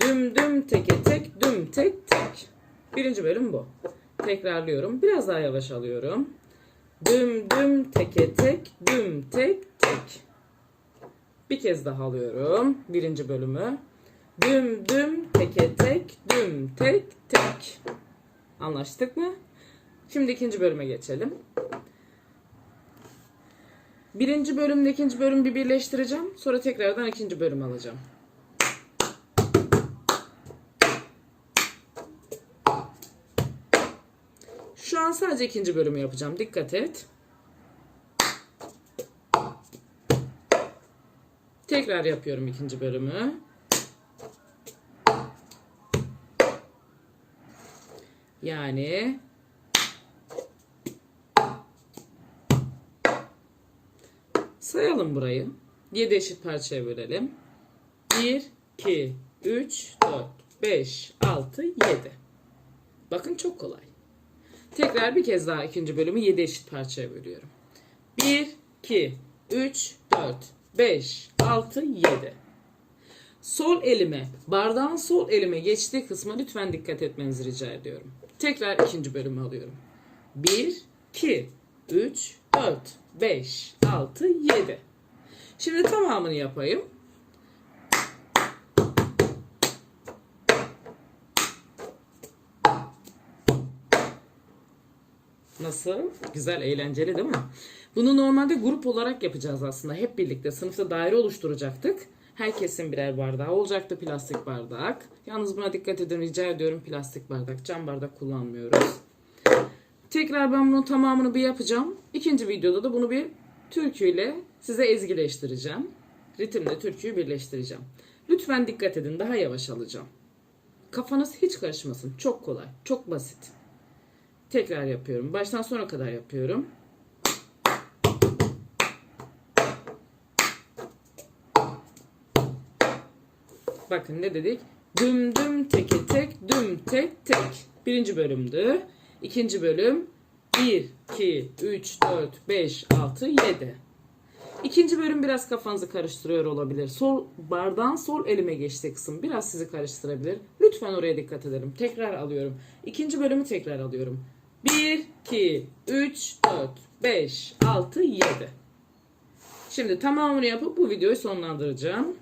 Düm düm teke tek düm tek tek. Birinci bölüm bu. Tekrarlıyorum. Biraz daha yavaş alıyorum. Düm düm teke tek düm tek tek. Bir kez daha alıyorum birinci bölümü. Düm düm teke tek düm tek tek. Anlaştık mı? Şimdi ikinci bölüme geçelim. Birinci bölümle ikinci bölümü bir birleştireceğim. Sonra tekrardan ikinci bölüm alacağım. Şu an sadece ikinci bölümü yapacağım. Dikkat et. Tekrar yapıyorum ikinci bölümü. Yani sayalım burayı. 7 eşit parçaya bölelim. 1, 2, 3, 4, 5, 6, 7. Bakın çok kolay. Tekrar bir kez daha ikinci bölümü 7 eşit parçaya bölüyorum. 1, 2, 3, 4, 5, 6, 7. Sol elime, bardağın sol elime geçtiği kısma lütfen dikkat etmenizi rica ediyorum. Tekrar ikinci bölümü alıyorum. 1, 2, 3, 4, 5, 6, 7. Şimdi tamamını yapayım. Nasıl? Güzel, eğlenceli değil mi? Bunu normalde grup olarak yapacağız aslında. Hep birlikte sınıfta daire oluşturacaktık. Herkesin birer bardağı olacaktı plastik bardak. Yalnız buna dikkat edin rica ediyorum plastik bardak. Cam bardak kullanmıyoruz. Tekrar ben bunun tamamını bir yapacağım. İkinci videoda da bunu bir türküyle size ezgileştireceğim. Ritimle türküyü birleştireceğim. Lütfen dikkat edin daha yavaş alacağım. Kafanız hiç karışmasın. Çok kolay, çok basit. Tekrar yapıyorum. Baştan sona kadar yapıyorum. Bakın ne dedik? Düm düm teke tek düm tek tek. Birinci bölümdü. İkinci bölüm 1, 2, 3, 4, 5, 6, 7. İkinci bölüm biraz kafanızı karıştırıyor olabilir. Sol bardağın sol elime geçtiği kısım biraz sizi karıştırabilir. Lütfen oraya dikkat edelim. Tekrar alıyorum. İkinci bölümü tekrar alıyorum. 1, 2, 3, 4, 5, 6, 7. Şimdi tamamını yapıp bu videoyu sonlandıracağım.